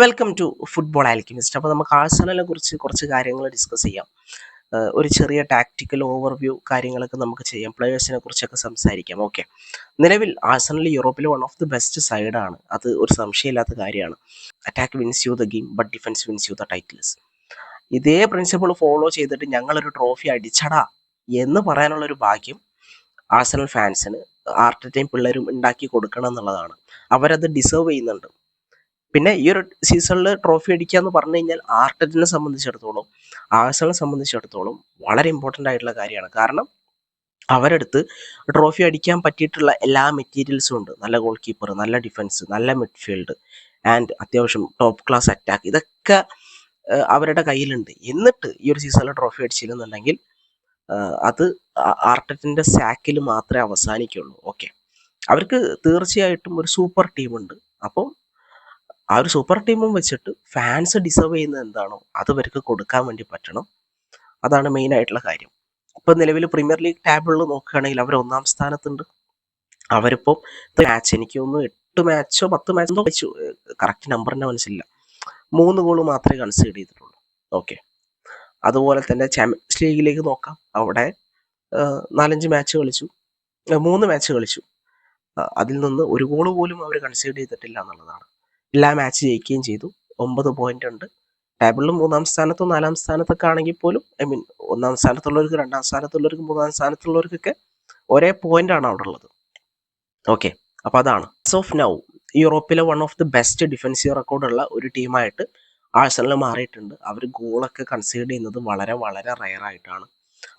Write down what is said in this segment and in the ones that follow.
Welcome to football alchemist അപ്പോൾ നമുക്ക് ആഴ്സണലിനെ കുറിച്ച് കുറച്ച് കാര്യങ്ങൾ ഡിസ്കസ് ചെയ്യാം. ഒരു ചെറിയ ടാക്ടിക്കൽ ഓവർവ്യൂ കാര്യങ്ങളൊക്കെ നമുക്ക് ചെയ്യാം. പ്ലേയേഴ്സിനെ കുറിച്ചൊക്കെ സംസാരിക്കാം. ഓക്കെ നിലവിൽ ആഴ്സണൽ യൂറോപ്പിലെ വൺ ഓഫ് ദി ബെസ്റ്റ് സൈഡാണ് അത് ഒരു സംശയമില്ലാത്ത കാര്യമാണ്. Attack wins you the game but defence wins you the titles ഇതേ പ്രിൻസിപ്പിൾ ഫോളോ ചെയ്തിട്ട് ഞങ്ങളൊരു ട്രോഫി അടിച്ചടാ എന്ന് പറയാനുള്ള ഒരു ഭാഗ്യം ആഴ്സണൽ ഫാൻസിന് ആർട്ടറ്റയും പിള്ളേരും ഉണ്ടാക്കി കൊടുക്കണം എന്നുള്ളതാണ്. അവരത് ഡിസേർവ് ചെയ്യുന്നുണ്ട്. പിന്നെ ഈ ഒരു സീസണിൽ ട്രോഫി അടിക്കുക എന്ന് പറഞ്ഞു കഴിഞ്ഞാൽ ആർട്ടറ്റിനെ സംബന്ധിച്ചിടത്തോളം ആഴ്സണെ സംബന്ധിച്ചിടത്തോളം വളരെ ഇമ്പോർട്ടന്റ് ആയിട്ടുള്ള കാര്യമാണ്. കാരണം അവരെടുത്ത് ട്രോഫി അടിക്കാൻ പറ്റിയിട്ടുള്ള എല്ലാ മെറ്റീരിയൽസും ഉണ്ട്. നല്ല ഗോൾ കീപ്പർ നല്ല ഡിഫൻസ് നല്ല മിഡ്ഫീൽഡ് ആൻഡ് അത്യാവശ്യം ടോപ്പ് ക്ലാസ് അറ്റാക്ക് ഇതൊക്കെ അവരുടെ കയ്യിലുണ്ട്. എന്നിട്ട് ഈ ഒരു സീസണിൽ ട്രോഫി അടിച്ചില്ലെന്നുണ്ടെങ്കിൽ അത് ആർട്ടറ്റിന്റെ സാക്കിൽ മാത്രമേ അവസാനിക്കുള്ളൂ. ഓക്കെ അവർക്ക് തീർച്ചയായിട്ടും ഒരു സൂപ്പർ ടീമുണ്ട് അപ്പം ആ ഒരു സൂപ്പർ ടീമും വെച്ചിട്ട് ഫാൻസ് ഡിസേർവ് ചെയ്യുന്ന എന്താണോ അത് അവർക്ക് കൊടുക്കാൻ വേണ്ടി പറ്റണം. അതാണ് മെയിൻ ആയിട്ടുള്ള കാര്യം. ഇപ്പം നിലവിൽ പ്രീമിയർ ലീഗ് ടാബിളിൽ നോക്കുകയാണെങ്കിൽ അവർ ഒന്നാം സ്ഥാനത്തുണ്ട്. അവരിപ്പം മാച്ച് എനിക്ക് തോന്നുന്നു എട്ട് മാച്ചോ പത്ത് മാച്ചോ വെച്ചു. കറക്റ്റ് നമ്പറിന്റെ മനസ്സിലില്ല. മനസ്സില്ല മൂന്ന് ഗോൾ മാത്രമേ കൺസിഡർ ചെയ്തിട്ടുള്ളൂ. ഓക്കെ അതുപോലെ തന്നെ ചാമ്പ്യൻസ് ലീഗിലേക്ക് നോക്കാം. അവിടെ നാലഞ്ച് മാച്ച് കളിച്ചു. മൂന്ന് മാച്ച് കളിച്ചു. അതിൽ നിന്ന് ഒരു ഗോൾ പോലും അവർ കൺസിഡർ ചെയ്തിട്ടില്ല എന്നുള്ളതാണ്. എല്ലാ മാച്ച് ജയിക്കുകയും ചെയ്തു. ഒമ്പത് പോയിന്റ് ഉണ്ട്. ടേബിളിൽ മൂന്നാം സ്ഥാനത്തോ നാലാം സ്ഥാനത്തൊക്കെ ആണെങ്കിൽ പോലും ഐ മീൻ ഒന്നാം സ്ഥാനത്തുള്ളവർക്ക് രണ്ടാം സ്ഥാനത്തുള്ളവർക്ക് മൂന്നാം സ്ഥാനത്തുള്ളവർക്കൊക്കെ ഒരേ പോയിന്റ് ആണ് അവിടെ ഉള്ളത്. ഓക്കെ അപ്പൊ അതാണ്. ഓഫ് നൗ യൂറോപ്പിലെ one of the best defensive റെക്കോർഡുള്ള ഒരു ടീമായിട്ട് ആഴ്സണൽ മാറിയിട്ടുണ്ട്. അവർ ഗോളൊക്കെ കൺസീഡ് ചെയ്യുന്നത് വളരെ വളരെ റയർ ആയിട്ടാണ്.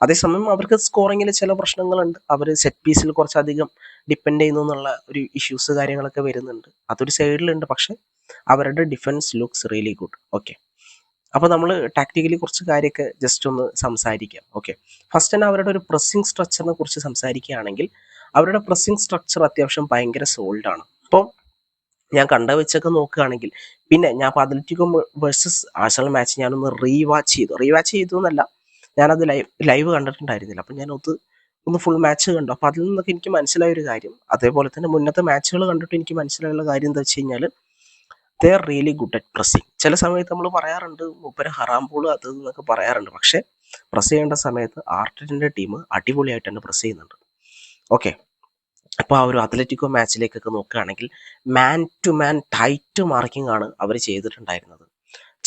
അതേസമയം അവർക്ക് സ്കോറിങ്ങിൽ ചില പ്രശ്നങ്ങളുണ്ട്. അവർ സെറ്റ് പീസിൽ കുറച്ചധികം ഡിപ്പെൻഡ് ചെയ്യുന്നു എന്നുള്ള ഒരു ഇഷ്യൂസ് കാര്യങ്ങളൊക്കെ വരുന്നുണ്ട്. അതൊരു സൈഡിലുണ്ട് പക്ഷെ അവരുടെ defence looks really good okay അപ്പോൾ നമ്മൾ ടാക്ടിക്കലി കുറച്ച് കാര്യമൊക്കെ ജസ്റ്റ് ഒന്ന് സംസാരിക്കാം. ഓക്കെ ഫസ്റ്റ് തന്നെ അവരുടെ ഒരു പ്രസ്സിംഗ് സ്ട്രക്ചറിനെ കുറിച്ച് സംസാരിക്കുകയാണെങ്കിൽ അവരുടെ പ്രസ്സിംഗ് സ്ട്രക്ചർ അത്യാവശ്യം ഭയങ്കര സോൾഡ് ആണ്. അപ്പോൾ ഞാൻ കണ്ട വെച്ചൊക്കെ നോക്കുകയാണെങ്കിൽ പിന്നെ ഞാൻ അപ്പോൾ അത്ലറ്റിക്കോ വേഴ്സസ് ആഴ്സണൽ മാച്ച് ഞാനൊന്ന് റീവാച്ച് ചെയ്തു. റീവാച്ച് ചെയ്തു എന്നല്ല. ഞാനത് ലൈവ് ലൈവ് കണ്ടിട്ടുണ്ടായിരുന്നില്ല. അപ്പം ഞാനത് ഒന്ന് ഫുൾ മാച്ച് കണ്ടു. അപ്പോൾ അതിൽ നിന്നൊക്കെ എനിക്ക് മനസ്സിലായ ഒരു കാര്യം. അതേപോലെ തന്നെ മുന്നത്തെ മാച്ചുകൾ കണ്ടിട്ട് എനിക്ക് മനസ്സിലായുള്ള കാര്യം എന്താ വെച്ച് കഴിഞ്ഞാൽ they are really good at pressing ചില സമയത്ത് നമ്മൾ പറയാറുണ്ട് മൂപ്പര് ഹറാം ബോൾ അത് എന്നൊക്കെ പറയാറുണ്ട്. പക്ഷേ പ്രസ് ചെയ്യേണ്ട സമയത്ത് ആർട്ടിന്റെ ടീം അടിപൊളിയായിട്ട് തന്നെ പ്രസ് ചെയ്യുന്നുണ്ട്. ഓക്കെ അപ്പോൾ ആ ഒരു അത്ലറ്റിക്കോ മാച്ചിലേക്കൊക്കെ നോക്കുകയാണെങ്കിൽ man to man tight marking ആണ് അവർ ചെയ്തിട്ടുണ്ടായിരുന്നത്.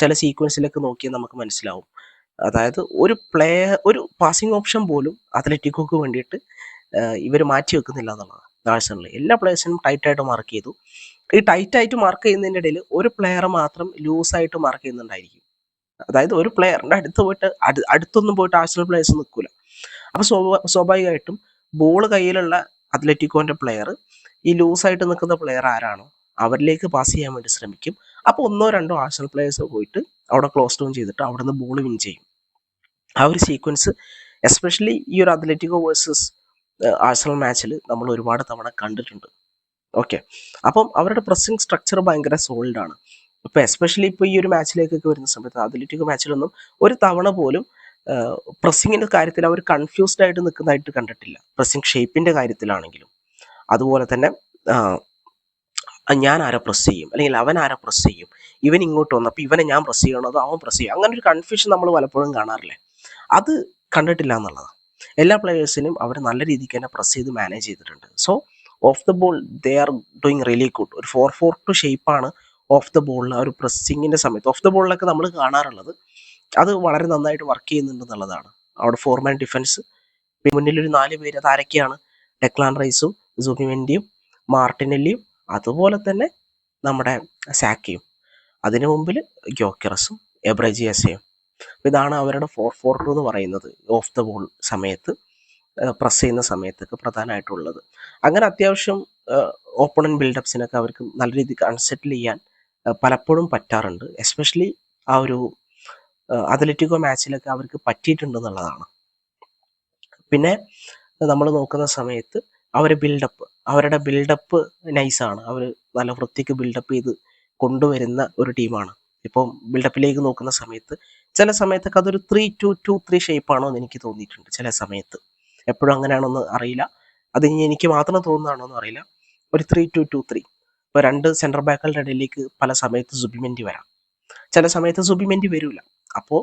ചില സീക്വൻസിലൊക്കെ നോക്കിയാൽ നമുക്ക് മനസ്സിലാവും. അതായത് ഒരു പ്ലേ ഒരു പാസിംഗ് ഓപ്ഷൻ പോലും അത്ലറ്റിക്കോക്ക് വേണ്ടിയിട്ട് ഇവർ മാറ്റി വെക്കുന്നില്ല എന്നുള്ളതാണ്. ആഴ്സണൽ എല്ലാ പ്ലേയേഴ്സിനും ടൈറ്റായിട്ട് മാർക്ക് ചെയ്തു. ഈ ടൈറ്റ് ആയിട്ട് മാർക്ക് ചെയ്യുന്നതിന്റെ ഇടയിൽ ഒരു പ്ലെയർ മാത്രം ലൂസായിട്ട് മാർക്ക് ചെയ്യുന്നുണ്ടായിരിക്കും. അതായത് ഒരു പ്ലെയറിന്റെ അടുത്ത് പോയിട്ട് അടു- അടുത്തൊന്നും പോയിട്ട് ആഴ്സണൽ പ്ലേയേഴ്സ് നിൽക്കില്ല അപ്പോൾ സ്വാഭാവിക സ്വാഭാവികമായിട്ടും ബോൾ കയ്യിലുള്ള അത്ലറ്റിക്കോന്റെ പ്ലെയർ ഈ ലൂസായിട്ട് നിൽക്കുന്ന പ്ലെയർ ആരാണോ? അവരിലേക്ക് പാസ് ചെയ്യാൻ വേണ്ടി ശ്രമിക്കും. അപ്പോൾ ഒന്നോ രണ്ടോ ആഷൽ പ്ലേയേഴ്സ് പോയിട്ട് അവിടെ ക്ലോസ് ഡൗൺ ചെയ്തിട്ട് അവിടെ നിന്ന് ബോൾ വിൻ ചെയ്യും. ആ ഒരു സീക്വൻസ് എസ്പെഷ്യലി ഈ ഒരു അത്ലറ്റിക്കോ വേഴ്സസ് ആഴ്സണൽ മാച്ചിൽ നമ്മൾ ഒരുപാട് തവണ കണ്ടിട്ടുണ്ട്. ഓക്കെ അപ്പം അവരുടെ പ്രസ്സിംഗ് സ്ട്രക്ചർ ഭയങ്കര സോൾഡ് ആണ്. ഇപ്പൊ എസ്പെഷ്യലി ഇപ്പൊ ഈ ഒരു മാച്ചിലേക്കൊക്കെ വരുന്ന സമയത്ത് അത്ലറ്റിക്കോ മാച്ചിലൊന്നും ഒരു തവണ പോലും പ്രസിംഗിന്റെ കാര്യത്തിൽ അവർ കൺഫ്യൂസ്ഡ് ആയിട്ട് നിൽക്കുന്നതായിട്ട് കണ്ടിട്ടില്ല. പ്രസ്സിംഗ് ഷേപ്പിന്റെ കാര്യത്തിലാണെങ്കിലും. അതുപോലെ തന്നെ ഞാൻ ആരെ പ്രസ് ചെയ്യും? അല്ലെങ്കിൽ അവൻ ആരെ പ്രസ് ചെയ്യും? ഇവൻ ഇങ്ങോട്ട് വന്നു അപ്പോൾ ഇവനെ ഞാൻ പ്രസ് ചെയ്യണോ അതോ അവൻ പ്രസ് ചെയ്യും. അങ്ങനെ ഒരു കൺഫ്യൂഷൻ നമ്മൾ പലപ്പോഴും കാണാറില്ലേ? അത് കണ്ടിട്ടില്ല എന്നുള്ളതാണ് എല്ലാ പ്ലെയേഴ്സിനും അവർ നല്ല രീതിക്ക് തന്നെ പ്രസ് ചെയ്ത് മാനേജ് ചെയ്തിട്ടുണ്ട്. So off the ball they are doing really good ഒരു ഫോർ ഫോർ ടു ഷേപ്പാണ് ഓഫ് ദ ബോളിൽ ആ ഒരു പ്രസ്സിങ്ങിന്റെ സമയത്ത്. ഓഫ് ദ ബോളിലൊക്കെ നമ്മൾ കാണാറുള്ളത് അത് വളരെ നന്നായിട്ട് വർക്ക് ചെയ്യുന്നുണ്ട് എന്നുള്ളതാണ്. അവിടെ ഫോർമാൻ ഡിഫൻസ് മുന്നിൽ ഒരു നാല് പേര് അത് ആരൊക്കെയാണ്? ഡെക്ലാൻ റൈസും സുബിമെൻഡിയും മാർട്ടിനെല്ലിയും അതുപോലെ തന്നെ നമ്മുടെ സാക്കിയും അതിനു മുമ്പിൽ ഗ്യോക്കിറസും എബ്രജിയസയും. ഇതാണ് അവരുടെ ഫോർ ഫോർ ടു എന്ന് പറയുന്നത് ഓഫ് ദ ബോൾ സമയത്ത് പ്രസ് ചെയ്യുന്ന സമയത്തൊക്കെ പ്രധാനമായിട്ടുള്ളത്. അങ്ങനെ അത്യാവശ്യം ഓപ്പൺ ഓപ്പണൻ ബിൽഡപ്സിനൊക്കെ അവർക്ക് നല്ല രീതിക്ക് അൺസെറ്റിൽ ചെയ്യാൻ പലപ്പോഴും പറ്റാറുണ്ട്. എസ്പെഷ്യലി ആ ഒരു അത്ലറ്റിക്കോ മാച്ചിലൊക്കെ അവർക്ക് പറ്റിയിട്ടുണ്ടെന്നുള്ളതാണ് പിന്നെ നമ്മൾ നോക്കുന്ന സമയത്ത് അവർ ബിൽഡപ്പ് അവരുടെ ബിൽഡപ്പ് നൈസാണ് അവർ നല്ല വൃത്തിക്ക് ബിൽഡപ്പ് ചെയ്ത് കൊണ്ടുവരുന്ന ഒരു ടീമാണ് ഇപ്പം ബിൽഡപ്പിലേക്ക് നോക്കുന്ന സമയത്ത് ചില സമയത്തൊക്കെ അതൊരു ത്രീ ടു ടു ത്രീ ഷേപ്പാണോ എന്ന് എനിക്ക് തോന്നിയിട്ടുണ്ട് ചില സമയത്ത്. എപ്പോഴും അങ്ങനെയാണോന്ന് അറിയില്ല. അത് ഇനി എനിക്ക് മാത്രം തോന്നുന്നതാണോ എന്ന് അറിയില്ല. ഒരു ത്രീ ടു ടു ത്രീ ഇപ്പോൾ രണ്ട് സെന്റർ ബാക്കുകളുടെ ഇടയിലേക്ക് പല സമയത്ത് സുബിമെന്റി വരാം. ചില സമയത്ത് സുബിമെന്റി വരില്ല അപ്പോൾ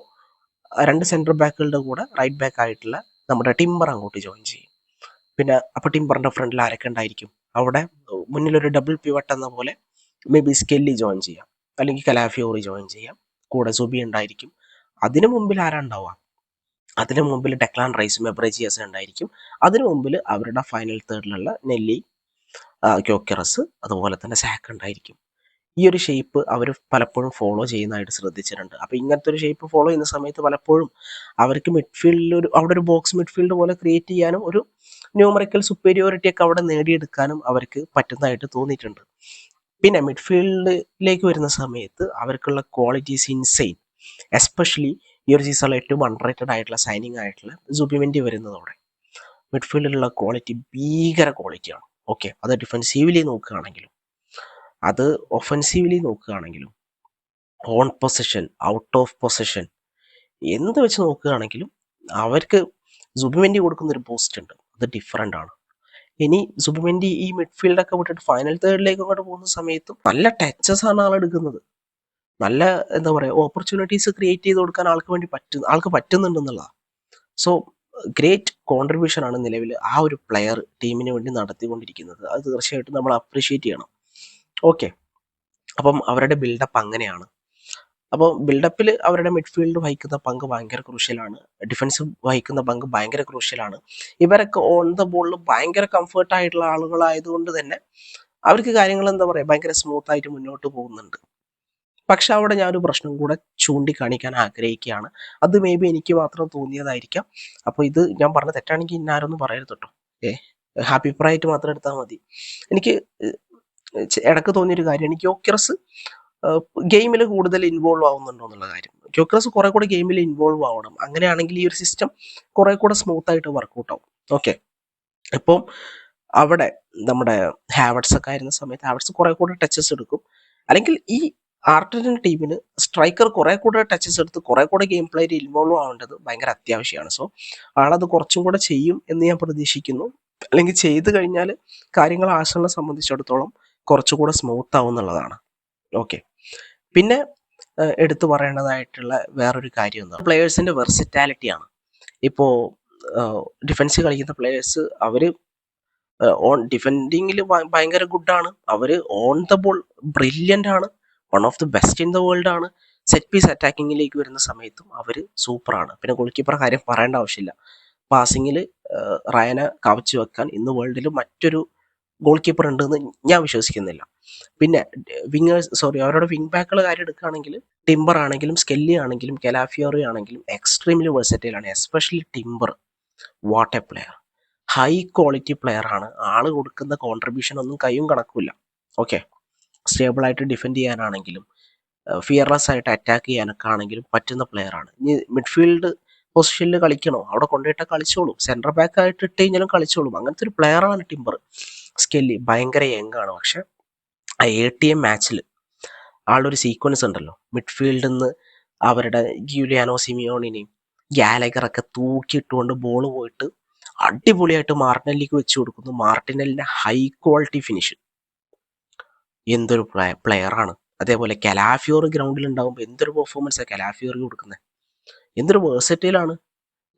രണ്ട് സെന്റർ ബാക്കുകളുടെ കൂടെ റൈറ്റ് ബാക്ക് ആയിട്ടുള്ള നമ്മുടെ ടിമ്പർ അങ്ങോട്ട് ജോയിൻ ചെയ്യും. പിന്നെ അപ്പോൾ ടിമ്പറിന്റെ ഫ്രണ്ടിൽ ആരൊക്കെ ഉണ്ടായിരിക്കും? അവിടെ മുന്നിലൊരു ഡബിൾ പിവട്ട് എന്ന പോലെ മേ ബി സ്കെല്ലി ജോയിൻ ചെയ്യാം. അല്ലെങ്കിൽ കലാഫിയോറി ജോയിൻ ചെയ്യാം. കൂടെ സുബി ഉണ്ടായിരിക്കും. അതിനു മുമ്പിൽ ആരാ അതിനു മുമ്പിൽ ഡെക്ലാൻ റൈസും എബ്രേജിയസ് ഉണ്ടായിരിക്കും. അതിനു മുമ്പിൽ അവരുടെ ഫൈനൽ തേർഡിലുള്ള നെല്ലി ക്യോക്കറസ് അതുപോലെ തന്നെ സാക്ക് ഉണ്ടായിരിക്കും. ഈ ഒരു ഷേപ്പ് അവർ പലപ്പോഴും ഫോളോ ചെയ്യുന്നതായിട്ട് ശ്രദ്ധിച്ചിട്ടുണ്ട്. അപ്പോൾ ഇങ്ങനത്തെ ഒരു ഷേപ്പ് ഫോളോ ചെയ്യുന്ന സമയത്ത് പലപ്പോഴും അവർക്ക് മിഡ്ഫീൽഡിൽ ഒരു അവിടെ ഒരു ബോക്സ് മിഡ്ഫീൽഡ് പോലെ ക്രിയേറ്റ് ചെയ്യാനും ഒരു ന്യൂമറിക്കൽ സുപ്പീരിയോറിറ്റി ഒക്കെ അവിടെ നേടിയെടുക്കാനും അവർക്ക് പറ്റുന്നതായിട്ട് തോന്നിയിട്ടുണ്ട്. പിന്നെ മിഡ്ഫീൽഡിലേക്ക് വരുന്ന സമയത്ത് അവർക്കുള്ള ക്വാളിറ്റീസ് ഇൻസെയിൻ എസ്പെഷ്യലി ഈ ഒരു സീസണിൽ ഏറ്റവും അൺറേറ്റഡ് ആയിട്ടുള്ള സൈനിങ് ആയിട്ടുള്ള സുബിമെന്റി വരുന്നതോടെ. മിഡ്ഫീൽഡിലുള്ള ക്വാളിറ്റി ഭീകര ക്വാളിറ്റിയാണ് ഓക്കെ അത് ഡിഫെൻസീവ്ലി നോക്കുകയാണെങ്കിലും അത് ഒഫൻസീവ്ലി നോക്കുകയാണെങ്കിലും on position out of position എന്ത് വെച്ച് നോക്കുകയാണെങ്കിലും അവർക്ക് സുബിമെന്റി കൊടുക്കുന്ന ഒരു പോസ്റ്റ് ഉണ്ട്. അത് ഡിഫറെന്റ് ആണ്. ഇനി സുബിമെന്റി ഈ മിഡ്ഫീൽഡൊക്കെ വിട്ടിട്ട് ഫൈനൽ തേർഡിലേക്ക് അങ്ങോട്ട് പോകുന്ന സമയത്തും നല്ല ടച്ചസ് ആണ് ആൾ എടുക്കുന്നത്. നല്ല എന്താ പറയുക ഓപ്പർച്യൂണിറ്റീസ് ക്രിയേറ്റ് ചെയ്ത് കൊടുക്കാൻ ആൾക്ക് വേണ്ടി പറ്റും ആൾക്ക് പറ്റുന്നുണ്ടെന്നുള്ളതാണ് സോ ഗ്രേറ്റ് കോൺട്രിബ്യൂഷൻ ആണ് നിലവിൽ ആ ഒരു പ്ലെയർ ടീമിന് വേണ്ടി നടത്തിക്കൊണ്ടിരിക്കുന്നത്. അത് തീർച്ചയായിട്ടും നമ്മൾ അപ്രീഷിയേറ്റ് ചെയ്യണം. ഓക്കെ അപ്പം അവരുടെ ബിൽഡപ്പ് അങ്ങനെയാണ്. അപ്പോൾ ബിൽഡപ്പിൽ അവരുടെ മിഡ്ഫീൽഡ് വഹിക്കുന്ന പങ്ക് ഭയങ്കര ക്രൂഷ്യലാണ് ഡിഫൻസ് വഹിക്കുന്ന പങ്ക് ഭയങ്കര ക്രൂഷ്യലാണ് ഇവരൊക്കെ ഓൺ ദ ബോളിൽ ഭയങ്കര കംഫർട്ട് ആയിട്ടുള്ള ആളുകളായതുകൊണ്ട് തന്നെ അവർക്ക് കാര്യങ്ങൾ എന്താ പറയുക ഭയങ്കര സ്മൂത്ത് ആയിട്ട് മുന്നോട്ട് പോകുന്നുണ്ട്. പക്ഷെ അവിടെ ഞാനൊരു പ്രശ്നം കൂടെ ചൂണ്ടിക്കാണിക്കാൻ ആഗ്രഹിക്കുകയാണ്. അത് മേ ബി എനിക്ക് മാത്രം തോന്നിയതായിരിക്കാം. അപ്പോൾ ഇത് ഞാൻ പറഞ്ഞ തെറ്റാണെങ്കിൽ ഇന്നാരൊന്നും പറയരുത് കേട്ടോ ഏ ഹാപ്പി പ്രായിട്ട് മാത്രം എടുത്താൽ മതി. എനിക്ക് ഇടയ്ക്ക് തോന്നിയൊരു കാര്യമാണ് ക്യോക്കറസ് ഗെയിമിൽ കൂടുതൽ ഇൻവോൾവ് ആവുന്നുണ്ടോ എന്നുള്ള കാര്യം. ജോക്കേഴ്സ് കുറെ കൂടെ ഗെയിമിൽ ഇൻവോൾവ് ആവണം. അങ്ങനെയാണെങ്കിൽ ഈ ഒരു സിസ്റ്റം കുറെ കൂടെ സ്മൂത്ത് ആയിട്ട് വർക്കൗട്ട് ആവും. ഓക്കെ ഇപ്പം അവിടെ നമ്മുടെ ഹാവട്സ് ഒക്കെ ആയിരുന്ന സമയത്ത് ഹാവട്സ് കുറെ കൂടെ ടച്ചസ് എടുക്കും. അല്ലെങ്കിൽ ഈ ആർട്ടൻ ടീമിന് സ്ട്രൈക്കർ കുറെ കൂടെ ടച്ചസ് എടുത്ത് കുറെ കൂടെ ഗെയിം പ്ലേയിൽ ഇൻവോൾവ് ആവേണ്ടത് ഭയങ്കര അത്യാവശ്യമാണ്. സോ ആളത് കുറച്ചും കൂടെ ചെയ്യും എന്ന് ഞാൻ പ്രതീക്ഷിക്കുന്നു. അല്ലെങ്കിൽ ചെയ്തു കഴിഞ്ഞാൽ കാര്യങ്ങൾ ആശനെ സംബന്ധിച്ചിടത്തോളം കുറച്ചുകൂടെ സ്മൂത്ത് ആവും എന്നുള്ളതാണ് ഓക്കെ പിന്നെ എടുത്തു പറയേണ്ടതായിട്ടുള്ള വേറൊരു കാര്യം എന്താ പ്ലെയേഴ്സിന്റെ വെർസിറ്റാലിറ്റിയാണ് ഇപ്പോൾ ഡിഫൻസ് കളിക്കുന്ന പ്ലെയേഴ്സ് അവർ ഓൺ ഡിഫെൻഡിങ്ങിൽ ഭയങ്കര ഗുഡാണ് അവർ ഓൺ ദ ബോൾ ബ്രില്യന്റ് ആണ്. One of the best in the world ആണ്. സെറ്റ് പീസ് അറ്റാക്കിങ്ങിലേക്ക് വരുന്ന സമയത്തും അവർ സൂപ്പറാണ് പിന്നെ ഗോൾ കീപ്പർ കാര്യം പറയേണ്ട ആവശ്യമില്ല. പാസിങ്ങിൽ റയനെ കവച്ചു വെക്കാൻ ഇന്ന് വേൾഡിൽ മറ്റൊരു ഗോൾ കീപ്പർ ഉണ്ടെന്ന് ഞാൻ വിശ്വസിക്കുന്നില്ല. പിന്നെ വിങ്ങേഴ്സ് സോറി അവരുടെ വിങ് ബാക്കുകൾ കാര്യം എടുക്കുകയാണെങ്കിൽ ടിംബർ ആണെങ്കിലും സ്കെല്ലി ആണെങ്കിലും കെലാഫിയോറി ആണെങ്കിലും extremely വേഴ്സറ്റൈലാണ് especially Timber what a player high quality player ആണ്. ആൾ കൊടുക്കുന്ന കോൺട്രിബ്യൂഷൻ ഒന്നും കയ്യും കണക്കില്ല ഓക്കെ സ്റ്റേബിൾ ആയിട്ട് ഡിഫെൻഡ് ചെയ്യാനാണെങ്കിലും ഫിയർലെസ് ആയിട്ട് അറ്റാക്ക് ചെയ്യാനൊക്കെ ആണെങ്കിലും പറ്റുന്ന പ്ലെയർ ആണ്. ഇനി മിഡ്ഫീൽഡ് പൊസിഷനിൽ കളിക്കണോ? അവിടെ കൊണ്ടുപോയിട്ട് കളിച്ചോളും. സെന്റർ ബാക്ക് ആയിട്ട് ഇട്ട് കഴിഞ്ഞാലും കളിച്ചോളും. അങ്ങനത്തെ ഒരു പ്ലെയർ ആണ് ടിംബർ സ്കെല്ലി ഭയങ്കര യങ്ങാണ് പക്ഷെ ആ എ ടി എം മാച്ചിൽ ആളൊരു സീക്വൻസ് ഉണ്ടല്ലോ. മിഡ്ഫീൽഡിൽ നിന്ന് അവരുടെ ഗ്യൂലിയാനോ സിമിയോണിനെയും ഗാലഗറൊക്കെ തൂക്കിയിട്ടുകൊണ്ട് ബോൾ പോയിട്ട് അടിപൊളിയായിട്ട് മാർട്ടിനല്ലിക്ക് വെച്ച് കൊടുക്കുന്നു. മാർട്ടിനലിന്റെ ഹൈ ക്വാളിറ്റി ഫിനിഷ് എന്തൊരു പ്ലെയർ ആണ്. അതേപോലെ കലാഫിയോർ ഗ്രൗണ്ടിൽ ഉണ്ടാകുമ്പോൾ എന്തൊരു പെർഫോമൻസാണ് കലാഫിയോർ കൊടുക്കുന്നത് എന്തൊരു വേഴ്സറ്റൈലാണ്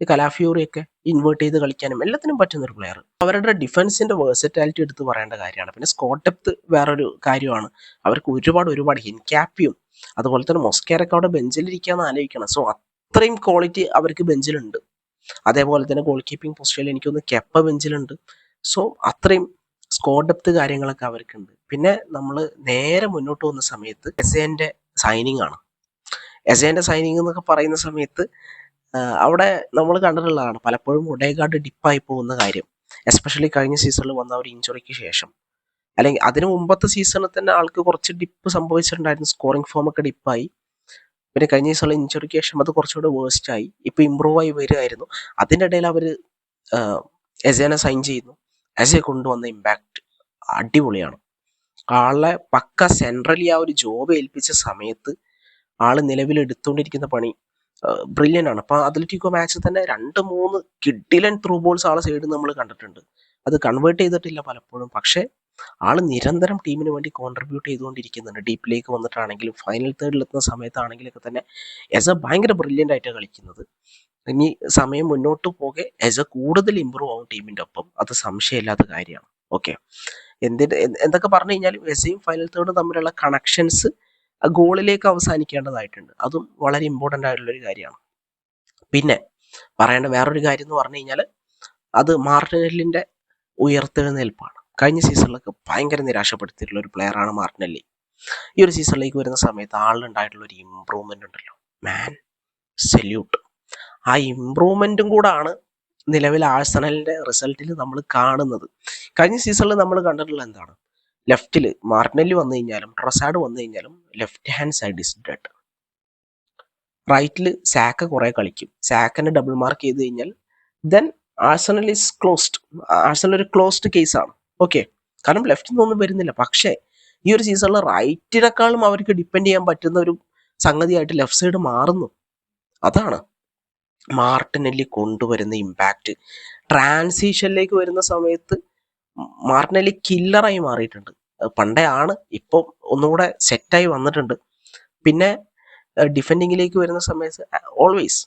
ഈ കലാഫിയോറിയൊക്കെ ഇൻവേർട്ട് ചെയ്ത് കളിക്കാനും എല്ലാത്തിനും പറ്റുന്ന ഒരു പ്ലെയർ അവരുടെ ഡിഫൻസിന്റെ വേഴ്സറ്റാലിറ്റി എടുത്ത് പറയേണ്ട കാര്യമാണ്. പിന്നെ സ്കോട്ടപ്ത് വേറൊരു കാര്യമാണ്. അവർക്ക് ഒരുപാട് ഒരുപാട് ഹിൻക്യാപ്പിയും അതുപോലെ തന്നെ മൊസ്കേരൊക്കെ അവിടെ ബെഞ്ചിലിരിക്കാന്ന് ആലോചിക്കണം. സോ അത്രയും ക്വാളിറ്റി അവർക്ക് ബെഞ്ചിലുണ്ട് അതേപോലെ തന്നെ ഗോൾ കീപ്പിംഗ് പൊസിഷനിൽ എനിക്കൊന്ന് കെപ്പ ബെഞ്ചിലുണ്ട് സോ അത്രയും സ്കോർ ഡെപ്ത് കാര്യങ്ങളൊക്കെ അവർക്കുണ്ട്. പിന്നെ നമ്മൾ നേരെ മുന്നോട്ട് വന്ന സമയത്ത് എസേന്റെ സൈനിങ് ആണ്. എസേന്റെ സൈനിങ് എന്നൊക്കെ പറയുന്ന സമയത്ത് അവിടെ നമ്മൾ കണ്ടിട്ടുള്ളതാണ് പലപ്പോഴും ഒഡേഗാർഡ് ഡിപ്പായി പോകുന്ന കാര്യം. എസ്പെഷ്യലി കഴിഞ്ഞ സീസണിൽ വന്ന ഒരു ഇഞ്ചുറിക്ക് ശേഷം. അല്ലെങ്കിൽ അതിന് മുമ്പത്തെ സീസണിൽ തന്നെ ആൾക്ക് കുറച്ച് ഡിപ്പ് സംഭവിച്ചിട്ടുണ്ടായിരുന്നു. സ്കോറിംഗ് ഫോം ഒക്കെ ഡിപ്പായി പിന്നെ കഴിഞ്ഞ സീസണിലെ ഇഞ്ചുറിക്ക് ശേഷം അത് കുറച്ചുകൂടെ വേസ്റ്റ് ആയി. ഇപ്പൊ ഇമ്പ്രൂവ് ആയി വരികയായിരുന്നു. അതിന്റെ ഇടയിൽ അവർ എസേനെ സൈൻ ചെയ്യുന്നു. എസെ കൊണ്ടുവന്ന ഇമ്പാക്ട് അടിപൊളിയാണ്. ആളെ പക്ക സെൻട്രലി ആ ഒരു ജോബ് ഏൽപ്പിച്ച സമയത്ത് ആൾ നിലവിൽ എടുത്തുകൊണ്ടിരിക്കുന്ന പണി ബ്രില്യൻ ആണ്. അപ്പൊ അത്ലറ്റിക്കോ മാച്ചിൽ തന്നെ രണ്ട് മൂന്ന് കിഡിലൻ ത്രൂ ബോൾസ് ആളെ സൈഡിൽ നമ്മൾ കണ്ടിട്ടുണ്ട്. അത് കൺവേർട്ട് ചെയ്തിട്ടില്ല പലപ്പോഴും. പക്ഷേ ആൾ നിരന്തരം ടീമിന് വേണ്ടി കോൺട്രിബ്യൂട്ട് ചെയ്തുകൊണ്ടിരിക്കുന്നുണ്ട്. ഡീപ്പിലേക്ക് വന്നിട്ടാണെങ്കിലും ഫൈനൽ തേർഡിൽ എത്തുന്ന സമയത്താണെങ്കിലൊക്കെ തന്നെ എസ് എ ഭയങ്കര ബ്രില്യന്റ് ആയിട്ടാണ് കളിക്കുന്നത്. ഇനി സമയം മുന്നോട്ട് പോകെ എസ് എ കൂടുതൽ ഇമ്പ്രൂവ് ആവും ടീമിന്റെ ഒപ്പം. അത് സംശയമില്ലാത്ത കാര്യമാണ്. ഓക്കെ എന്തിന്റെ എന്തൊക്കെ പറഞ്ഞു കഴിഞ്ഞാലും എസയും ഫൈനൽ തേർഡും തമ്മിലുള്ള കണക്ഷൻസ് ഗോളിലേക്ക് അവസാനിക്കേണ്ടതായിട്ടുണ്ട്. അതും വളരെ ഇമ്പോർട്ടന്റ് ആയിട്ടുള്ളൊരു കാര്യമാണ്. പിന്നെ പറയേണ്ട വേറൊരു കാര്യം എന്ന് പറഞ്ഞു കഴിഞ്ഞാൽ അത് മാർട്ടിനെല്ലിന്റെ ഉയർത്തെഴുന്നേൽപ്പാണ്. കഴിഞ്ഞ സീസണിലൊക്കെ ഭയങ്കര നിരാശപ്പെടുത്തിയിട്ടുള്ള ഒരു പ്ലെയറാണ് മാർട്ടിനെല്ലി. ഈ ഒരു സീസണിലേക്ക് വരുന്ന സമയത്ത് ആളിലുണ്ടായിട്ടുള്ള ഒരു ഇമ്പ്രൂവ്മെന്റ് ഉണ്ടല്ലോ. മാൻ സല്യൂട്ട് ആ ഇമ്പ്രൂവ്മെന്റും കൂടാണ് നിലവിൽ ആഴ്സണലിന്റെ റിസൾട്ടിൽ നമ്മൾ കാണുന്നത്. കഴിഞ്ഞ സീസണിൽ നമ്മൾ കണ്ടിട്ടുള്ള എന്താണ്? ലെഫ്റ്റിൽ മാർട്ടിനെല്ലി വന്നു കഴിഞ്ഞാലും ട്രസാഡ് വന്നു കഴിഞ്ഞാലും left hand side is dead റൈറ്റിൽ Saka കുറെ കളിക്കും. സാക്കിന് ഡബിൾ മാർക്ക് ചെയ്ത് കഴിഞ്ഞാൽ then Arsenal is closed Arsenal ഒരു ക്ലോസ്ഡ് കേസാണ് ഓക്കെ കാരണം ലെഫ്റ്റിൽ നിന്നൊന്നും വരുന്നില്ല. പക്ഷേ ഈ ഒരു സീസണിൽ റൈറ്റിനേക്കാളും അവർക്ക് ഡിപ്പെൻഡ് ചെയ്യാൻ പറ്റുന്ന ഒരു സംഗതിയായിട്ട് ലെഫ്റ്റ് സൈഡ് മാറുന്നു. അതാണ്. മാർട്ടിനെല്ലി കൊണ്ടുവരുന്ന ഇമ്പാക്റ്റ് ട്രാൻസിഷനിലേക്ക് വരുന്ന സമയത്ത് മാർട്ടിനെല്ലി കില്ലറായി മാറിയിട്ടുണ്ട്. പണ്ടേ ആണ് ഇപ്പം ഒന്നുകൂടെ സെറ്റായി വന്നിട്ടുണ്ട്. പിന്നെ ഡിഫെൻഡിങ്ങിലേക്ക് വരുന്ന സമയത്ത് ഓൾവേസ്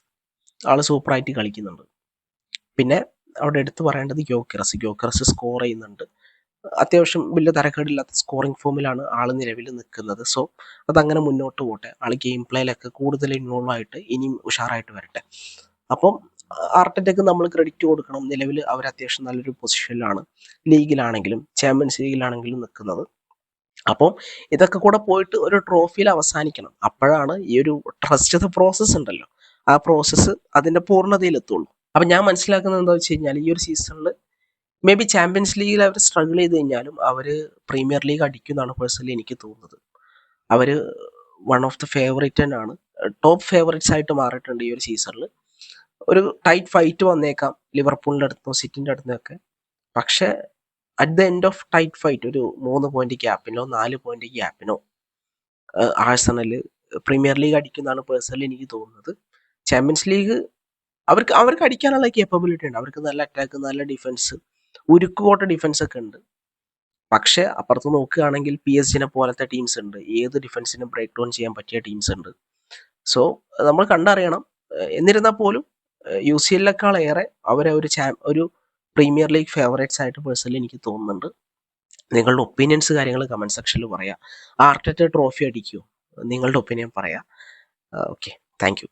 ആൾ സൂപ്പറായിട്ട് കളിക്കുന്നുണ്ട്. പിന്നെ അവിടെ എടുത്തു പറയേണ്ടത് യോക്കറസ് യോക്കറസ് സ്കോർ ചെയ്യുന്നുണ്ട്. അത്യാവശ്യം വലിയ തരക്കേടില്ലാത്ത സ്കോറിംഗ് ഫോമിലാണ് ആൾ നിലവിൽ നിൽക്കുന്നത്. സോ അതങ്ങനെ മുന്നോട്ട് പോട്ടെ. ആൾ ഗെയിം പ്ലേയിലൊക്കെ കൂടുതൽ ഇൻവോൾവ് ആയിട്ട് ഇനിയും ഉഷാറായിട്ട് വരട്ടെ. അപ്പം ആർട്ടറ്റക്ക് നമ്മൾ ക്രെഡിറ്റ് കൊടുക്കണം നിലവിൽ അവർ അത്യാവശ്യം നല്ലൊരു പൊസിഷനിലാണ് ലീഗിലാണെങ്കിലും ചാമ്പ്യൻസ് ലീഗിലാണെങ്കിലും നിൽക്കുന്നത് അപ്പം ഇതൊക്കെ കൂടെ പോയിട്ട് ഒരു ട്രോഫിയിൽ അവസാനിക്കണം. അപ്പോഴാണ് ഈ ഒരു ട്രസ്റ്റ് പ്രോസസ്സ് ഉണ്ടല്ലോ. ആ പ്രോസസ്സ് അതിന്റെ പൂർണതയിലെത്തുള്ളൂ. അപ്പം ഞാൻ മനസ്സിലാക്കുന്നത് എന്താ വെച്ച് കഴിഞ്ഞാൽ ഈ ഒരു സീസണിൽ മേ ബി ചാമ്പ്യൻസ് ലീഗിൽ അവർ സ്ട്രഗിൾ ചെയ്ത് കഴിഞ്ഞാലും അവർ പ്രീമിയർ ലീഗ് അടിക്കുമെന്നാണ് പേഴ്സണലി എനിക്ക് തോന്നുന്നത്. അവർ വൺ ഓഫ് ദ ഫേവറേറ്റ് തന്നെയാണ്. ടോപ്പ് ഫേവറേറ്റ്സ് ആയിട്ട് മാറിയിട്ടുണ്ട് ഈ ഒരു സീസണിൽ ഒരു ടൈറ്റ് ഫൈറ്റ് വന്നേക്കാം ലിവർപൂളിന്റെ അടുത്തും സിറ്റിന്റെ അടുത്തൊക്കെ പക്ഷേ at the end of tight fight ഒരു മൂന്ന് പോയിന്റ് ഗ്യാപ്പിനോ നാല് പോയിന്റ് ഗ്യാപ്പിനോ ആഴ്സണൽ പ്രീമിയർ ലീഗ് അടിക്കുന്നതാണ് പേഴ്സണലി എനിക്ക് തോന്നുന്നത്. ചാമ്പ്യൻസ് ലീഗ് അവർക്ക് അവർക്ക് അടിക്കാനുള്ള കേപ്പബിലിറ്റി ഉണ്ട്. അവർക്ക് നല്ല അറ്റാക്ക് നല്ല ഡിഫൻസ് ഉരുക്കുകോട്ട ഡിഫൻസ് ഒക്കെ ഉണ്ട്. പക്ഷെ അപ്പുറത്ത് നോക്കുകയാണെങ്കിൽ പി എസ് ജിനെ പോലത്തെ ടീംസ് ഉണ്ട്. ഏത് ഡിഫൻസിനും ബ്രേക്ക് ഡൗൺ ചെയ്യാൻ പറ്റിയ ടീംസ് ഉണ്ട്. സോ നമ്മൾ കണ്ടറിയണം. എന്നിരുന്നാൽ പോലും യു സി എല്ലിനേക്കാളേറെ അവരെ ഒരു ചാ ഒരു പ്രീമിയർ ലീഗ് ഫേവറേറ്റ്സ് ആയിട്ട് പേഴ്സണലി എനിക്ക് തോന്നുന്നുണ്ട്. നിങ്ങളുടെ ഒപ്പീനിയൻസ് കാര്യങ്ങൾ കമന്റ് സെക്ഷനിൽ പറയാം. ആർട്ടറ്റ ട്രോഫി അടിക്കുമോ നിങ്ങളുടെ ഒപ്പീനിയൻ പറയാം. Okay thank